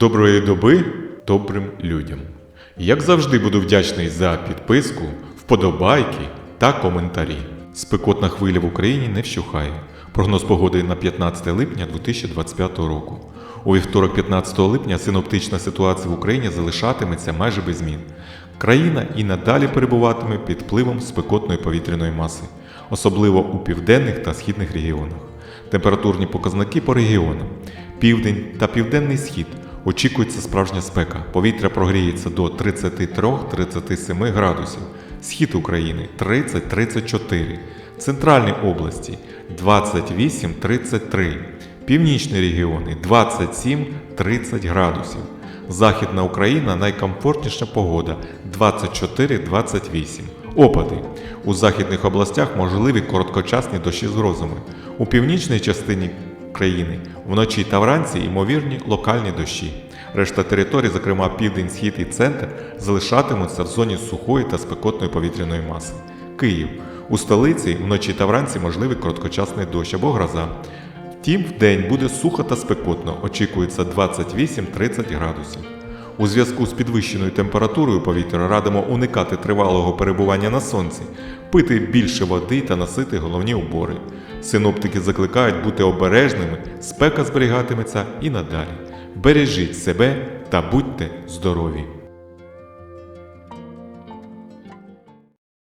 Доброї доби добрим людям. Як завжди буду вдячний за підписку, вподобайки та коментарі. Спекотна хвиля в Україні не вщухає. Прогноз погоди на 15 липня 2025 року. У вівторок 15 липня синоптична ситуація в Україні залишатиметься майже без змін. Країна і надалі перебуватиме під впливом спекотної повітряної маси, особливо у південних та східних регіонах. Температурні показники по регіонам. Південь та південний схід очікується справжня спека. Повітря прогріється до 33-37 градусів. Схід України 30-34. Центральні області 28-33. Північні регіони 27-30 градусів. Західна Україна найкомфортніша погода 24-28. Опади. У західних областях можливі короткочасні дощі з грозами. У північній частині країни вночі та вранці ймовірні локальні дощі. Решта територій, зокрема південь, схід і центр, залишатимуться в зоні сухої та спекотної повітряної маси. Київ. У столиці вночі та вранці можливий короткочасний дощ або гроза. Втім, вдень буде сухо та спекотно, очікується 28-30 градусів. У зв'язку з підвищеною температурою повітря радимо уникати тривалого перебування на сонці, пити більше води та носити головні убори. Синоптики закликають бути обережними, спека зберігатиметься і надалі. Бережіть себе та будьте здорові!